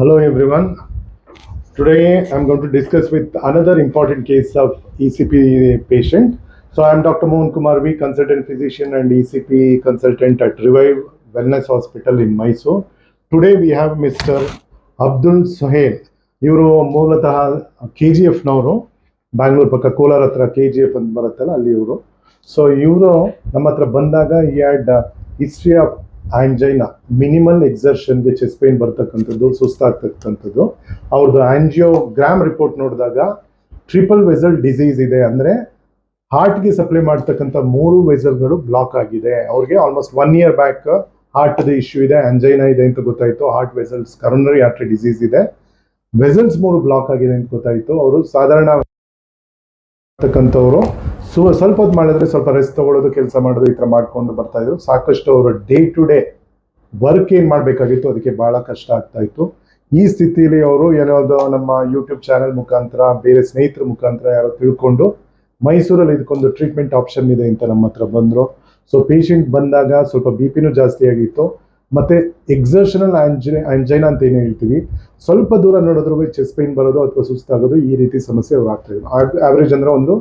Hello everyone. Today I'm going to discuss with another important case of ECP patient. So I'm Dr. Mohan Kumar V, consultant physician and ECP consultant at Revive Wellness Hospital in Mysore. Today we have Mr. Abdul Sohail. ಇವರು ಮೂಲತಃ K G ಎಫ್ನವರು Bangalore ಪಕ್ಕ ಕೋಲಾರ ಹತ್ರ K G F ಅಂತ ಬರುತ್ತಲ್ಲ ಅಲ್ಲಿ ಇವರು so ಇವರು ನಮ್ಮ ಹತ್ರ ಬಂದಾಗ ಈ had history of angina minimal ಎಕ್ಸರ್ಷನ್ಗೆ chest pain ಬರ್ತಕ್ಕಂಥದ್ದು, ಸುಸ್ತಾಗ್ತಕ್ಕಂಥದ್ದು. ಅವ್ರದ್ದು ಆಂಜಿಯೋಗ್ರಾಮ್ ರಿಪೋರ್ಟ್ ನೋಡಿದಾಗ ಟ್ರಿಪಲ್ ವೆಸಲ್ ಡಿಸೀಸ್ ಇದೆ ಅಂದರೆ ಹಾರ್ಟ್ಗೆ ಸಪ್ಲೈ ಮಾಡ್ತಕ್ಕಂಥ ಮೂರು ವೆಸಲ್ಗಳು ಬ್ಲಾಕ್ ಆಗಿದೆ. ಅವ್ರಿಗೆ ಆಲ್ಮೋಸ್ಟ್ ಒನ್ ಇಯರ್ ಬ್ಯಾಕ್ ಹಾರ್ಟ್ದು ಇಶ್ಯೂ ಇದೆ ಆಂಜೈನಾ ಇದೆ ಅಂತ ಗೊತ್ತಾಯಿತು. Heart vessels coronary artery disease ಇದೆ. ವೆಸಲ್ಸ್ ಮೂರು ಬ್ಲಾಕ್ ಆಗಿದೆ ಅಂತ ಗೊತ್ತಾಯಿತು. ಅವರು ಸಾಧಾರಣ ಸು, ಸ್ವಲ್ಪ ಹೊತ್ತು ಮಾಡಿದ್ರೆ ಸ್ವಲ್ಪ ರೆಸ್ಟ್ ತಗೊಳ್ಳೋದು, ಕೆಲಸ ಮಾಡೋದು ಈ ಥರ ಮಾಡ್ಕೊಂಡು ಬರ್ತಾ ಇದ್ರು. ಸಾಕಷ್ಟು ಅವರು ಡೇ ಟು ಡೇ ವರ್ಕ್ ಏನು ಮಾಡಬೇಕಾಗಿತ್ತು, ಅದಕ್ಕೆ ಭಾಳ ಕಷ್ಟ ಆಗ್ತಾ ಇತ್ತು. ಈ ಸ್ಥಿತಿಯಲ್ಲಿ ಅವರು ಏನೋದು ನಮ್ಮ ಯೂಟ್ಯೂಬ್ ಚಾನೆಲ್ ಮುಖಾಂತರ, ಬೇರೆ ಸ್ನೇಹಿತರ ಮುಖಾಂತರ ಯಾರೋ ತಿಳ್ಕೊಂಡು ಮೈಸೂರಲ್ಲಿ ಇದಕ್ಕೊಂದು ಟ್ರೀಟ್ಮೆಂಟ್ ಆಪ್ಷನ್ ಇದೆ ಅಂತ ನಮ್ಮ ಹತ್ರ ಬಂದರು. ಸೊ ಪೇಷಂಟ್ ಬಂದಾಗ ಸ್ವಲ್ಪ ಬಿ ಪಿನೂ ಜಾಸ್ತಿ ಆಗಿತ್ತು. ಮತ್ತೆ ಎಕ್ಸರ್ಷನಲ್ ಆಂಜಿ ಆಂಜೈನಾ ಅಂತ ಏನು ಹೇಳ್ತೀವಿ, ಸ್ವಲ್ಪ ದೂರ ನೋಡಿದ್ರೂ ಚೆಸ್ಟ್ ಪೈನ್ ಬರೋದು ಅಥವಾ ಸುಸ್ತಾಗೋದು ಈ ರೀತಿ ಸಮಸ್ಯೆ ಅವ್ರು ಆಗ್ತಾ ಇದ್ರು ಆವ್ರೇಜ್ ಅಂದ್ರೆ ಒಂದು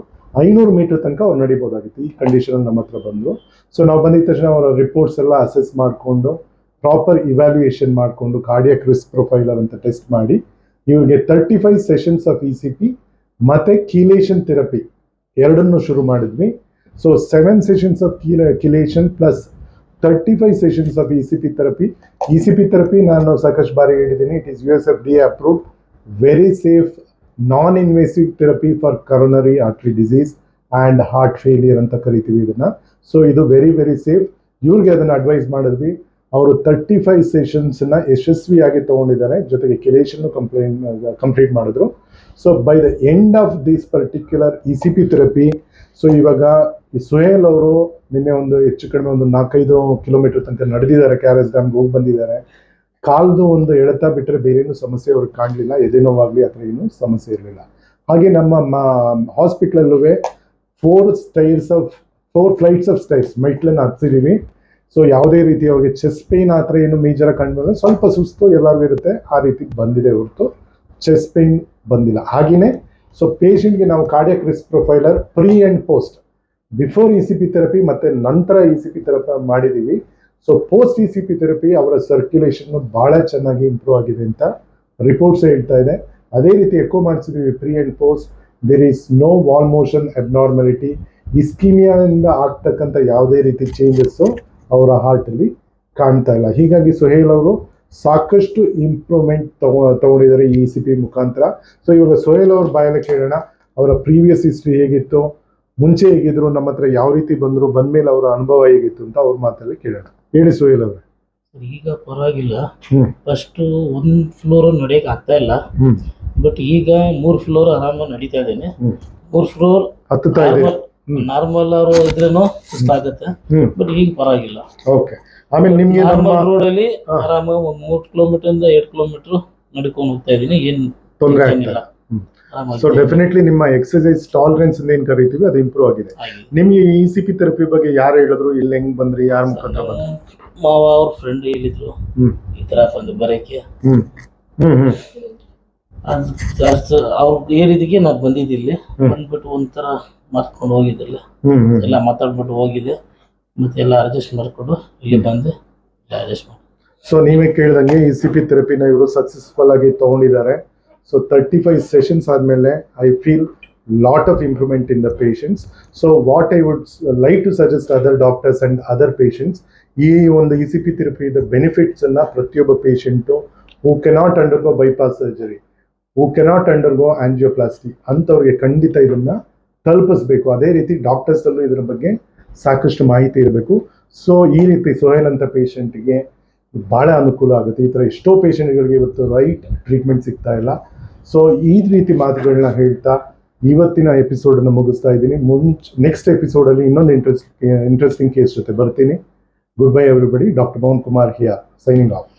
ಐನೂರು ಮೀಟರ್ ತನಕ ಅವ್ರು ನಡಿಬೋದಾಗಿತ್ತು. ಈ ಕಂಡೀಷನಲ್ಲಿ ನಮ್ಮ ಹತ್ರ ಬಂದರು ಸೊ ನಾವು ಬಂದಿದ ತಕ್ಷಣ ಅವರ ರಿಪೋರ್ಟ್ಸ್ ಎಲ್ಲ ಅಸೆಸ್ ಮಾಡಿಕೊಂಡು ಪ್ರಾಪರ್ ಇವ್ಯಾಲ್ಯೂಯೇಷನ್ ಮಾಡಿಕೊಂಡು ಕಾರ್ಡಿಯಕ್ ರಿಸ್ಕ್ ಪ್ರೊಫೈಲರ್ ಅಂತ ಟೆಸ್ಟ್ ಮಾಡಿ, ಇವ್ರಿಗೆ thirty five sessions of E C P ಮತ್ತು ಕೀಲೇಷನ್ ಥೆರಪಿ ಎರಡನ್ನು ಶುರು ಮಾಡಿದ್ವಿ. So seven sessions of chela chelation plus thirty five sessions of E C P therapy E C P therapy ನಾನು ಸಾಕಷ್ಟು ಬಾರಿ ಹೇಳಿದ್ದೀನಿ. It is U S F D approved very safe non invasive therapy for coronary artery disease and heart failure ಅಂತ ಕರಿತೀವಿ ಇದನ್ನು. So ಇದು very very safe ಇವ್ರಿಗೆ ಅದನ್ನು ಅಡ್ವೈಸ್ ಮಾಡಿದ್ವಿ. ಅವರು ತರ್ಟಿ ಫೈವ್ ಸೆಷನ್ಸ್ನ ಯಶಸ್ವಿಯಾಗಿ ತೊಗೊಂಡಿದ್ದಾರೆ. ಜೊತೆಗೆ ಕಿಲೇಷನ್ನು ಕಂಪ್ಲೇಂಟ್ ಕಂಪ್ಲೀಟ್ ಮಾಡಿದ್ರು. So by the end of this particular E C P therapy so ಇವಾಗ ಸುಹೇಲ್ ಅವರು ನಿನ್ನೆ ಒಂದು ಹೆಚ್ಚು ಕಡಿಮೆ ಒಂದು ನಾಲ್ಕೈದು ಕಿಲೋಮೀಟರ್ ತನಕ ನಡೆದಿದ್ದಾರೆ ಕೆ ಆರ್ ಡ್ಯಾಮ್ಗೆ ಹೋಗಿ ಬಂದಿದ್ದಾರೆ. ಕಾಲ್ದು ಒಂದು ಎಳೆತ ಬಿಟ್ಟರೆ ಬೇರೇನು ಸಮಸ್ಯೆ ಅವ್ರಿಗೆ ಕಾಣಲಿಲ್ಲ ಎದೆ ನೋವಾಗಲಿ ಆ ಥರ ಏನೂ ಸಮಸ್ಯೆ ಇರಲಿಲ್ಲ. ಹಾಗೆ ನಮ್ಮ ಹಾಸ್ಪಿಟ್ಲಲ್ಲೂ four stairs of four flights of stairs ಮೆಟ್ಲನ್ನು ಹತ್ತಿದ್ದೀವಿ ಸೊ ಯಾವುದೇ ರೀತಿ ಅವ್ರಿಗೆ ಚೆಸ್ಟ್ ಪೇನ್ ಆ ಥರ ಏನು ಮೇಜರ್ ಕಂಡು ಸ್ವಲ್ಪ ಸುಸ್ತು ಎಲ್ಲರಿಗೂ ಇರುತ್ತೆ, ಆ ರೀತಿ ಬಂದಿದೆ ಹೊರತು ಚೆಸ್ಟ್ ಪೇನ್ ಬಂದಿಲ್ಲ. ಹಾಗೆಯೇ ಸೊ ಪೇಷಂಟ್ಗೆ ನಾವು cardiac risk profiler pre and post before E C P therapy ಮತ್ತು ನಂತರ ಇ ಸಿ ಪಿ ಥೆರಪಿ ಮಾಡಿದ್ದೀವಿ so post E C P therapy ಅವರ ಸರ್ಕ್ಯುಲೇಷನ್ ಭಾಳ ಚೆನ್ನಾಗಿ ಇಂಪ್ರೂವ್ ಆಗಿದೆ ಅಂತ ರಿಪೋರ್ಟ್ಸ್ ಹೇಳ್ತಾ ಇದೆ. ಅದೇ ರೀತಿ echo ಮಾಡಿಸಿದೀವಿ pre and post there is no wall motion abnormality ಇಸ್ಕೀಮಿಯಾದಿಂದ ಆಗ್ತಕ್ಕಂಥ ಯಾವುದೇ ರೀತಿ ಚೇಂಜಸ್ಸು ಅವರ ಹಾರ್ಟಲ್ಲಿ ಕಾಣ್ತಾ ಇಲ್ಲ. ಹೀಗಾಗಿ ಸೊಹೇಲ್ ಅವರು ಸಾಕಷ್ಟು ಇಂಪ್ರೂವ್ಮೆಂಟ್ ತಗೊ, ತಗೊಂಡಿದ್ದಾರೆ ಈ ಸಿ ಪಿ ಮುಖಾಂತರ. ಸೊ ಇವಾಗ ಸೊಹೇಲ್ ಅವ್ರ ಬಾಯಲ್ಲಿ ಕೇಳೋಣ. ಅವರ ಪ್ರೀವಿಯಸ್ ಹಿಸ್ಟ್ರಿ ಹೇಗಿತ್ತು? ಮುಂಚೆ ಹೇಗಿದ್ರು? ನಮ್ಮ ಹತ್ರ ಯಾವ ರೀತಿ ಬಂದರು? ಬಂದಮೇಲೆ ಅವರ ಅನುಭವ ಹೇಗಿತ್ತು ಅಂತ ಅವ್ರ ಮಾತಲ್ಲಿ ಕೇಳೋಣ. ಹೇಳಿ ಸೋಹಿಲ್ ಅವರು. ಈಗ ಪರವಾಗಿಲ್ಲ. ಹ್ಮ್. ಫಸ್ಟ್ ಒಂದ್ ಫ್ಲೋರ್ ನಡೆಯಕ್ ಆಗ್ತಾ ಇಲ್ಲ. ಹ್ಮ್. ಬಟ್ ಈಗ ಮೂರ್ ಫ್ಲೋರ್ ಆರಾಮಾಗಿ ನಡೀತಾ ಇದ್ದೇನೆ. ಹ್ಮ್. ಮೂರ್ ಫ್ಲೋರ್ ಹತ್ತುತ್ತಾ ಇದೆ. ನಾರ್ಮಲ್ ಅವರು ಇದ್ರೇನು ಸುಸ್ತಾಗತ್ತೆ ಹ್ಮ್. ಬಟ್ ಈಗ ಪರವಾಗಿಲ್ಲ. ಓಕೆ ಆಮೇಲೆ ನಿಮ್ಗೆ ನಮ್ಮ ನಾರ್ಮಲ್ ರೋಡ್ ಅಲ್ಲಿ ಆರಾಮ ಆರಾಮಾಗಿ ಒಂದ್ ಮೂರ್ ಕಿಲೋಮೀಟರ್ ಇಂದ ಎರಡ್ ಕಿಲೋಮೀಟರ್ ನಡ್ಕೊಂಡು ಹೋಗ್ತಾ ಇದೀನಿ ಏನ್ ತೊಂದರೆ ಆಗಿಲ್ಲ ಆಗ್ತಾ. ಸೊ ಡೆಫಿನೆಟ್ಲಿ ನಿಮ್ಮ ಎಕ್ಸಸೈಸ್ ಟಾಲರೆನ್ಸ್ ಏನ್ ಕರಿತೀವಿ ಅದು ಇಂಪ್ರೂವ್ ಆಗಿದೆ. ನಿಮ್ಗೆ ಈ ಸಿ ಪಿ ಥೆರಪಿ ಬಗ್ಗೆ ಯಾರು ಹೇಳಿದ್ರು ಇಲ್ಲಿ ಹೆಂಗ್ ಬಂದ್ರಿ ಯಾರ ಮುಖಾಂತರ ಬಂದ್ರಿ? ಮಾವ ಅವ್ರ ಫ್ರೆಂಡ್ ಹೇಳಿದ್ರು. ಈ ತರ ಬಂದು ಬರಕ್ಕೆ. ಹ್ಮ್. ಹ್ಮ್ ಹ್ಮ್. ಅವ್ರು ಹೇಳಿದಕ್ಕೆ ನಾನು ಬಂದಿದ್ದೆ ಇಲ್ಲಿ. ಬಂದ್ಬಿಟ್ಟು ಒಂಥರ ಮಾತ್ಕೊಂಡು ಹೋಗಿದ್ದಿಲ್ಲ. ಎಲ್ಲ ಮಾತಾಡ್ಬಿಟ್ಟು ಹೋಗಿದೆ. ಮತ್ತೆ ಎಲ್ಲ ಅಡ್ಜಸ್ಟ್ ಮಾಡಿಕೊಂಡು ಇಲ್ಲಿ ಬಂದು ಅಡ್ಜಸ್ಟ್ ಮಾಡಿ ಸೊ ನೀವೇ ಕೇಳ್ದಂಗೆ ಈ ಸಿ ಪಿ ಥೆರಪಿನ ಇವರು ಸಕ್ಸಸ್ಫುಲ್ ಆಗಿ ತಗೊಂಡಿದ್ದಾರೆ. ಸೊ ತರ್ಟಿ ಫೈವ್ ಸೆಷನ್ಸ್ ಆದಮೇಲೆ I feel lot of improvement in the patients so what I would like to suggest other doctors and other patients ಈ ಒಂದು ಇ ಸಿ ಪಿ ಥೆರಪಿದ ಬೆನಿಫಿಟ್ಸನ್ನು ಪ್ರತಿಯೊಬ್ಬ patient who cannot undergo bypass surgery who cannot undergo angioplasty ಅಂಥವ್ರಿಗೆ ಖಂಡಿತ ಇದನ್ನು ತಲುಪಿಸ್ಬೇಕು. ಅದೇ ರೀತಿ ಡಾಕ್ಟರ್ಸಲ್ಲೂ ಇದರ ಬಗ್ಗೆ ಸಾಕಷ್ಟು ಮಾಹಿತಿ ಇರಬೇಕು. ಸೊ ಈ ರೀತಿ ಸೊಹೇಲ್ ಅಂತ ಪೇಷಂಟ್ಗೆ ಭಾಳ ಅನುಕೂಲ ಆಗುತ್ತೆ. ಈ ಥರ ಎಷ್ಟೋ ಪೇಷಂಟ್ಗಳಿಗೆ ಇವತ್ತು ರೈಟ್ ಟ್ರೀಟ್ಮೆಂಟ್ ಸಿಗ್ತಾ ಇಲ್ಲ. ಸೊ ಈ ರೀತಿ ಮಾತುಗಳನ್ನ ಹೇಳ್ತಾ ಇವತ್ತಿನ ಎಪಿಸೋಡನ್ನು ಮುಗಿಸ್ತಾ ಇದ್ದೀನಿ. ಮುಂಚ್ ನೆಕ್ಸ್ಟ್ ಎಪಿಸೋಡಲ್ಲಿ ಇನ್ನೊಂದು ಇಂಟ್ರೆಸ್ಟ್ ಇಂಟ್ರೆಸ್ಟಿಂಗ್ ಕೇಸ್ ಜೊತೆ ಬರ್ತೀನಿ. Good bye everybody doctor Pavan Kumar here signing off